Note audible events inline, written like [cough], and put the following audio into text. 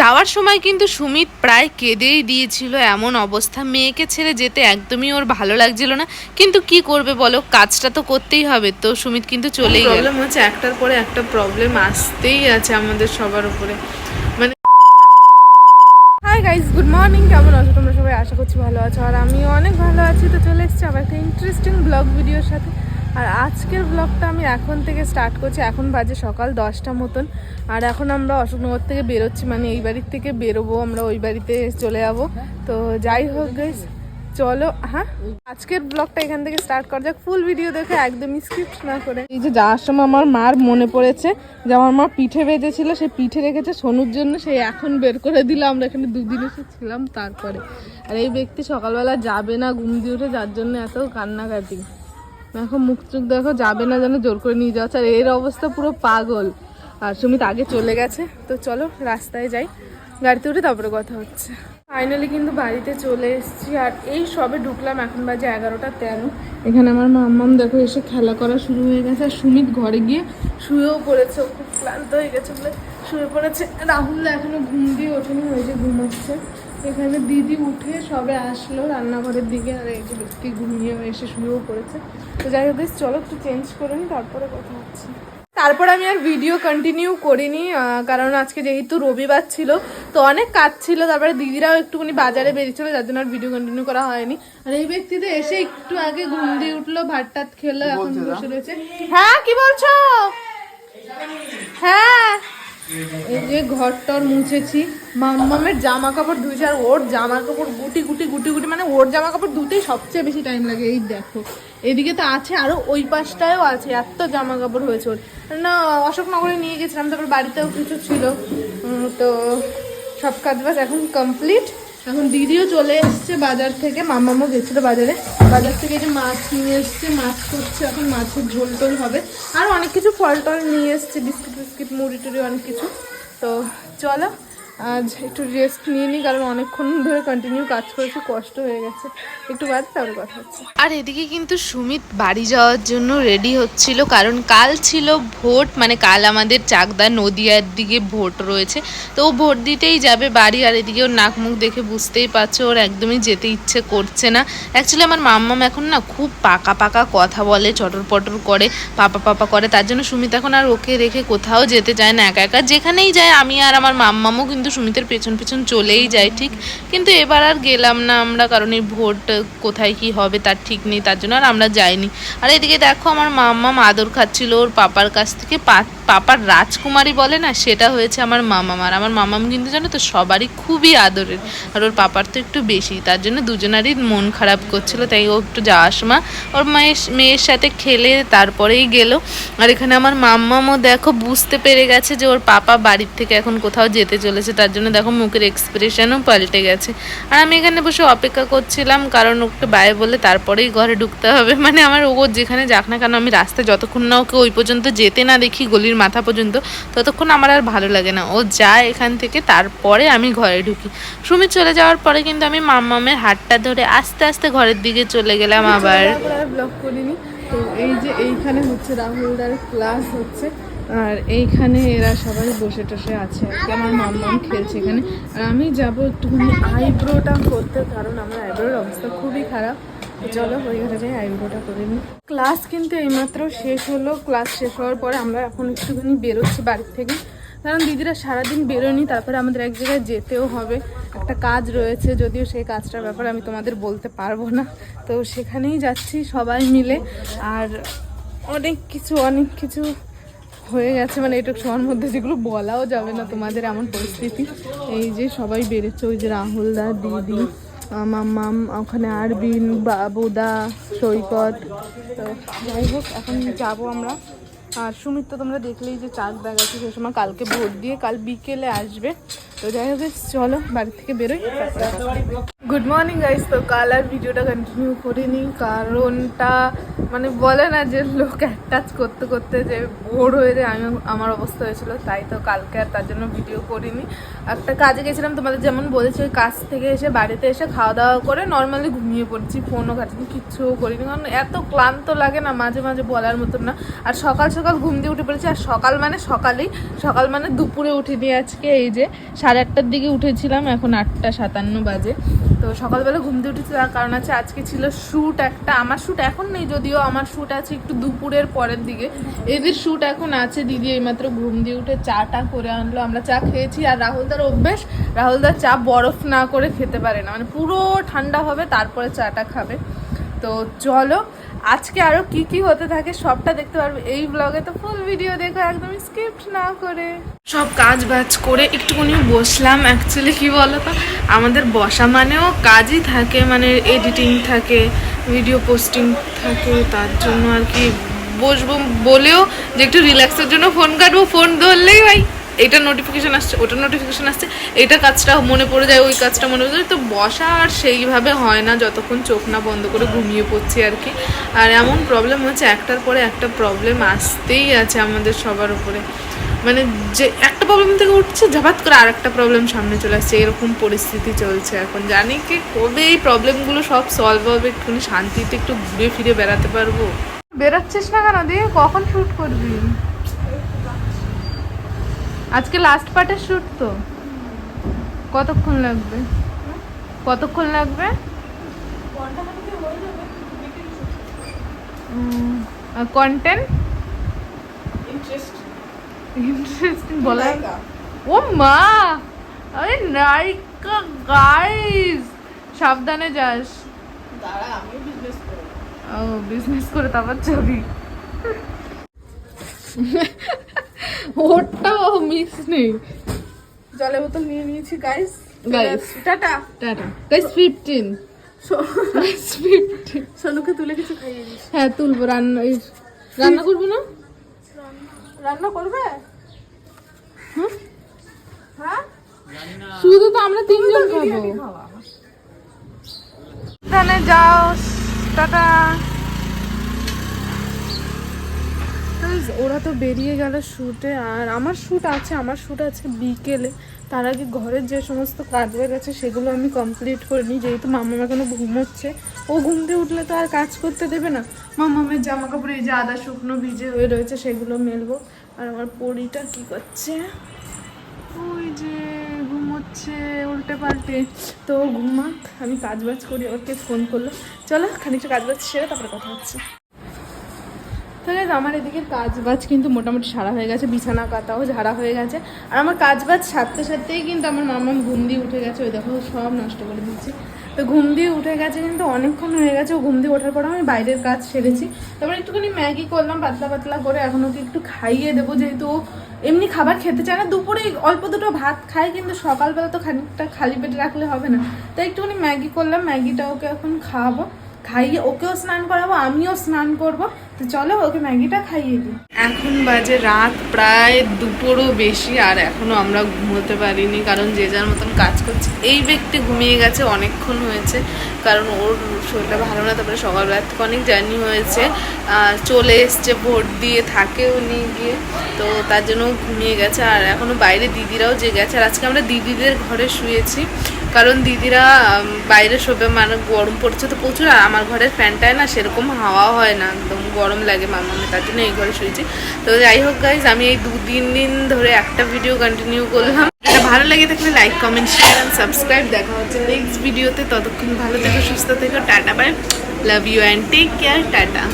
যাওয়ার সময় কিন্তু সুমিত প্রায় কেঁদেই দিয়েছিল এমন অবস্থা। মেয়েকে ছেড়ে যেতে একদমই ওর ভালো লাগছিল না। কিন্তু কি করবে বলো? কাজটা তো করতেই হবে। তো সুমিত কিন্তু চলেই গেল। প্রবলেম হচ্ছে একটার পরে একটা প্রবলেম আসতেই আছে আমাদের সবার উপরে। মানে হাই গাইস গুড মর্নিং কেমন আছো? তোমরা সবাই আশা করছি ভালো আছো। আর আমিও অনেক ভালো আছি। তো চলে এসেছি আবার একটা ইন্টারেস্টিং ব্লগ ভিডিওর সাথে। আর আজকের ব্লগটা আমি এখন থেকে স্টার্ট করছি। এখন বাজে সকাল দশটা মতন। আর এখন আমরা অশোকনগর থেকে বেরোচ্ছি মানে এই বাড়ির থেকে বেরোবো, আমরা ওই বাড়িতে চলে যাব। তো যাই হোক গাইস চলো হ্যাঁ? আজকের ব্লগটা এখান থেকে স্টার্ট করা যাক। ফুল ভিডিও দেখে একদমই স্কিপ না করে। এই যে যাওয়ার সময় আমার মার মনে পড়েছে যে আমার মা পিঠে ভেজেছিল সে পিঠে রেখেছে সোনুর জন্য সেই এখন বের করে দিল। আমরা এখানে দুদিন এসে ছিলাম তারপরে। আর এই ব্যক্তি সকালবেলা যাবে না, ঘুম দিয়ে উঠে, যার জন্য এত কান্নাকাটি। এখন মুখ চোখ দেখো, যাবে না যেন জোর করে নিয়ে যাচ্ছে আর এর অবস্থা পুরো পাগল। আর সুমিত আগে চলে গেছে। তো চলো, রাস্তায় যাই। গাড়িতে উঠে তারপরে কথা হচ্ছে। ফাইনালি কিন্তু বাড়িতে চলে এসেছি। আর এই সবে ঢুকলাম এখন বাজে এগারোটা তেরো। এখানে আমার মাম্মাম দেখো এসে খেলা করা শুরু হয়ে গেছে। আর সুমিত ঘরে গিয়ে শুয়েও পড়েছে। খুব ক্লান্ত হয়ে গেছে বলে শুয়ে পড়েছে। রাহুল এখনও ঘুম দিয়ে ওঠেনি হয়েছে ঘুমাচ্ছে। এখানে দিদি উঠে সবে আসলো রান্নাঘরের দিকে আর এই যে ব্যক্তি ঘুমিয়ে এসে শুয়েও পড়েছে। তো যাই হোক চলো একটু চেঞ্জ করে নিই তারপরে কথা হচ্ছে। তারপর আমি আর ভিডিও কন্টিনিউ করিনি কারণ আজকে যেহেতু রবিবার ছিল তো অনেক কাজ ছিল তারপরে দিদিরাও একটুখানি বাজারে বেরিয়েছিল যার জন্য আর ভিডিও কন্টিনিউ করা হয়নি। আর এই ব্যক্তি তো এসে একটু আগে ঘুম দিয়ে উঠল ভাত টাত খেলো এখন বসে রয়েছে। হ্যাঁ কি বলছো? হ্যাঁ এই যে ঘর টর মুছেছি। মাম্মামের জামা কাপড় ধুয়েছে আর ওর জামা কাপড় গুটি গুটি গুটি গুটি মানে ওর জামা কাপড় ধুতেই সবচেয়ে বেশি টাইম লাগে, এই দেখো। এদিকে তো আছে আরও, ওই পাশটায়ও আছে, এত জামা কাপড় হয়েছে ওর। না, অশোকনগরে নিয়ে গেছিলাম, তারপর বাড়িতেও কিছু ছিল। তো সব কাজ বাজ এখন কমপ্লিট এখন দিদিও চলে এসছে বাজার থেকে মামামও গেছিল বাজারে। বাজার থেকে যে মাছ নিয়ে এসছে, মাছ করছে এখন, মাছের ঝোল টোল হবে। আর অনেক কিছু ফল টল নিয়ে এসছে বিস্কিট বিস্কিট মুড়ি টুড়ি অনেক কিছু। তো চলো আজ একটু রেস্ট নিয়ে নিই কারণ অনেকক্ষণ ধরে কন্টিনিউ কাজ করেছি, কষ্ট হয়ে গেছে। একটু বাদ, তারপরে কথা হচ্ছে। আর এদিকে কিন্তু সুমিত বাড়ি যাওয়ার জন্য রেডি হচ্ছিল, কারণ কাল ছিল ভোট মানে কাল আমাদের চাকদা নদিয়ার দিকে ভোট রয়েছে। তো ও ভোট দিতেই যাবে বাড়ি, আর এদিকে ওর নাক মুখ দেখে বুঝতেই পারছ, ওর একদমই যেতে ইচ্ছে করছে না। অ্যাকচুয়ালি আমার মাম্মাম এখন না খুব পাকা পাকা কথা বলে, চটর পটর করে, পাপা পাপা করে, তার জন্য সুমিত এখন আর ওকে রেখে কোথাও যেতে চায় না, একা একা যেখানেই যায়, আমি আর আমার মাম্মামও কিন্তু সুমিতের পেছন পেছন চলেই যায় ঠিক। কিন্তু এবার আর গেলাম না আমরা, কারণ এই ভোট কোথায় কি হবে, তার ঠিক নেই, তার জন্য আর আমরা যাইনি। আর এদিকে দেখো আমার মাম্মা মাদর খাচ্ছিল ওর পাপার কাছ থেকে পা- পাপার রাজকুমারী বলে না, সেটা হয়েছে আমার মামাম আর আমার মামাম কিন্তু জানো তো, সবারই খুবই আদরের। আর ওর পাপার তো একটু বেশি, তার জন্য দুজনারই মন খারাপ করছিল, তাই ও একটু যাওয়ার সময় ওর মায়ের, মেয়ের সাথে খেলে তারপরেই গেল। আর এখানে আমার মাম্মামও দেখো, বুঝতে পেরে গেছে যে ওর পাপা বাড়ির থেকে এখন কোথাও যেতে চলেছে, তার জন্য দেখো মুখের এক্সপ্রেশনও পাল্টে গেছে। আর আমি এখানে বসে অপেক্ষা করছিলাম, কারণ ওকে বায়ে বলে তারপরেই ঘরে ঢুকতে হবে। মানে আমার ও যেখানে যাক না কেন, আমি রাস্তায় যতক্ষণ না ওকে ওই পর্যন্ত যেতে না দেখি, গলির মাথা পর্যন্ত ততক্ষণ আমার আর ভালো লাগে না। ও যায় এখান থেকে তারপরে আমি ঘরে ঢুকি। সুমিত চলে যাওয়ার পরে কিন্তু আমি মাম্মামের হাতটা ধরে আস্তে আস্তে ঘরের দিকে চলে গেলাম আবার। ব্লগ করিনি। তো এই যে এইখানে হচ্ছে রাহুলদার ক্লাস হচ্ছে। আর এইখানে এরা সবাই বসে টসে আছে। আর কি আমার মাম্মাম খেলছে এখানে। আর আমি যাব একটুখানি আইব্রোটা করতে কারণ আমার আইব্রোর অবস্থা খুবই খারাপ। চলো ওই ঘরে যাই আইব্রোটা করে নিই। ক্লাস কিন্তু এইমাত্র শেষ হলো, ক্লাস শেষ হওয়ার পরে আমরা এখন একটুখানি বেরোচ্ছি বাড়ির থেকে। কারণ দিদিরা সারাদিন বেরোয়নি, তারপরে আমাদের এক জায়গায় যেতেও হবে। একটা কাজ রয়েছে, যদিও সেই কাজটার ব্যাপারে আমি তোমাদের বলতে পারব না। তো সেখানেই যাচ্ছি সবাই মিলে। আর অনেক কিছু অনেক কিছু হয়ে গেছে। মানে এটুকু সময়ের মধ্যে যেগুলো বলাও যাবে না তোমাদের এমন পরিস্থিতি। এই যে সবাই বেড়েছে ওই যে রাহুল দা, দিদি। মাম্মাম, ওখানে আরবিন, বাবুদা, সৈকত। তো যাই হোক, এখন যাব আমরা। আর সুমিত, তো তোমরা দেখলেই যে চাক আছে সে সময় কালকে ভোট দিয়ে কাল বিকেলে আসবে। তো যাই হোক, চলো, বাড়ি থেকে বেরোই। গুড মর্নিং গাইস তো কাল আর ভিডিওটা কন্টিনিউ করিনি, কারণটা মানে বলে না যে লোক এক করতে করতে যে বোর হয়ে যায়, আমি আমার অবস্থা হয়েছিল, তাই তো কালকে আর তার জন্য ভিডিও করিনি। একটা কাজে গেছিলাম, তোমাদের যেমন বলেছি, ওই কাজ থেকে এসে বাড়িতে এসে খাওয়া দাওয়া করে নর্মালি ঘুমিয়ে পড়ছি ফোনও ঘাটিনি, কিচ্ছুও করিনি, কারণ এত ক্লান্ত লাগে না, মাঝে মাঝে বলার মতন না। আর সকাল সকাল ঘুম দিয়ে উঠে পড়েছি, আর সকাল মানে সকালেই, সকাল মানে দুপুরে উঠিনি আজকে, এই যে সাড়ে আটটার দিকে উঠেছিলাম, এখন আটটা সাতান্ন বাজে। তো সকালবেলা ঘুম দিয়ে উঠেছি, তার কারণ আছে আজকে ছিল শ্যুট একটা। আমার শ্যুট এখন নেই যদিও, আমার শ্যুট আছে একটু দুপুরের পরের দিকে। এদের শ্যুট এখন আছে, দিদি এইমাত্র ঘুম দিয়ে উঠে চাটা করে আনলো, আমরা চা খেয়েছি। আর রাহুলদার অভ্যেস রাহুলদার চা বরফ না করে খেতে পারে না। মানে পুরো ঠান্ডা হবে, তারপরে চাটা খাবে। তো চলো আজকে আরও কি কি হতে থাকে সবটা দেখতে পারবে। এই ব্লগে তো ফুল ভিডিও দেখো একদম স্কিপ্ট না করে। সব কাজ বাজ করে একটুখানি বসলাম অ্যাকচুয়ালি কি বলতো? আমাদের বসা মানেও কাজই থাকে মানে এডিটিং থাকে ভিডিও পোস্টিং থাকে, তার জন্য আর কি বসবো বলেও যে একটু রিল্যাক্সের জন্য ফোন কাটবো ফোন ধরলেই ভাই। এটা নোটিফিকেশান আসছে, ওটা নোটিফিকেশান আসছে, এটা কাজটা মনে পড়ে যায়, ওই কাজটা মনে পড়ে যায়, তো বসা আর সেইভাবে হয় না যতক্ষণ চোখ না বন্ধ করে ঘুমিয়ে পড়ছি আর কি। আর এমন প্রবলেম হচ্ছে, একটার পরে একটা প্রবলেম আসতেই আছে আমাদের সবার উপরে। মানে যে একটা প্রবলেম থেকে উঠছে, ঝাপাত করে আর একটা প্রবলেম সামনে চলে আসছে, এরকম পরিস্থিতি চলছে এখন। জানি কি কবে এই প্রবলেমগুলো সব সলভ হবে, একটুখানি শান্তিতে একটু ঘুরে ফিরে বেড়াতে পারব? বেরাচ্ছিস না কেন? দিয়ে কখন শ্যুট করবি? আজকে লাস্ট পার্টের শ্যুট তো। কতক্ষণ লাগবে? কতক্ষণ লাগবে? কন্টেন্ট ইন্টারেস্টিং [laughs] বলা ও মা! আরে নায়িকা গাইস সাবধানে যাস। ও বিজনেস করে তারপর ছবি [laughs] ওটাও মিস নেই। জলের বোতল নিয়ে নিয়েছি guys Guys. Tata. Tata. Guys fifteen guys সোনুকে তুলে কিছু খাইয়ে দিস হ্যাঁ তুলবো রান্না রান্না করব না? রান্না করবে? হ্যাঁ? শুধু তো আমরা তিনজন খাব। যাও টাটা। Guys, ওরা তো বেরিয়ে গেল শ্যুটে আর আমার শ্যুট আছে আমার শ্যুট আছে বিকেলে। তার আগে ঘরের যে সমস্ত কাজ হয়ে গেছে সেগুলো আমি কমপ্লিট করে নিই। যেহেতু মামা এখনও ঘুমোচ্ছে ও ঘুম থেকে উঠলে তো আর কাজ করতে দেবে না। মামামের জামা কাপড় এই যে আদা শুকনো ভিজে হয়ে রয়েছে সেগুলো মেলবো। আর আমার পরিটা কি করছে? ওই যে ঘুমোচ্ছে উল্টে পাল্টে। তো ঘুমাক আমি কাজ বাজ করি ওকে ফোন করল চলো খানিকটা কাজ বাজ সেরে তারপরে কথা হচ্ছে। তো আমার এদিকে কাজ বাজ কিন্তু মোটামুটি সারা হয়ে গেছে, বিছানা কাটাও ঝাড়া হয়ে গেছে। আর আমার কাজ বাজ সারতে সারতেই কিন্তু আমার মামা ঘুম দিয়ে উঠে গেছে, ওই দেখো সব নষ্ট করে দিচ্ছি। তো ঘুম দিয়ে উঠে গেছে কিন্তু অনেকক্ষণ হয়ে গেছে, ও ঘুম দিয়ে ওঠার পর আমি বাইরের কাজ সেরেছি। তারপর একটুখানি ম্যাগি করলাম, পাতলা পাতলা করে এখন ওকে একটু খাইয়ে দেবো, যেহেতু এমনি খাবার খেতে চায় না। দুপুরে অল্প দুটো ভাত খায়, কিন্তু সকালবেলা তো খানিকটা খালি পেটে রাখলে হবে না। তাই একটুখানি ম্যাগি করলাম, ম্যাগিটা ওকে এখন খাওয়াবো। খাইয়ে, ওকেও স্নান করাবো, আমিও স্নান করব। তো চলো, ওকে ম্যাগিটা খাইয়ে দিই। এখন বাজে রাত, প্রায় দুপুরও বেশি, আর এখনও আমরা ঘুমোতে পারিনি, কারণ যে যার মতন কাজ করছে। এই ব্যক্তি ঘুমিয়ে গেছে, অনেকক্ষণ হয়েছে, কারণ ওর শরীরটা ভালো না, তারপরে সকালবেলা থেকে অনেক জার্নি হয়েছে। আর চলে এসছে, ভোট দিয়ে থাকেও নিয়ে গিয়ে, তো তার জন্য ঘুমিয়ে গেছে। আর এখনও বাইরে দিদিরাও যে গেছে আর আজকে আমরা দিদিদের ঘরে শুয়েছি। কারণ দিদিরা বাইরে শোবে মানে গরম পড়ছে তো প্রচুর, আর আমার ঘরের ফ্যানটায় না, সেরকম হাওয়া হয় না, একদম গরম লাগে মামামে তার জন্য এই ঘরে শুয়েছি। তো যাই হোক গাইজ আমি এই দু তিন দিন ধরে একটা ভিডিও কন্টিনিউ করলাম। এটা ভালো লাগে থাকলে like comment share and subscribe দেখা হচ্ছে নেক্সট ভিডিওতে ততক্ষণ ভালো থেকো, সুস্থ থেকো, tata bye love you and take care tata.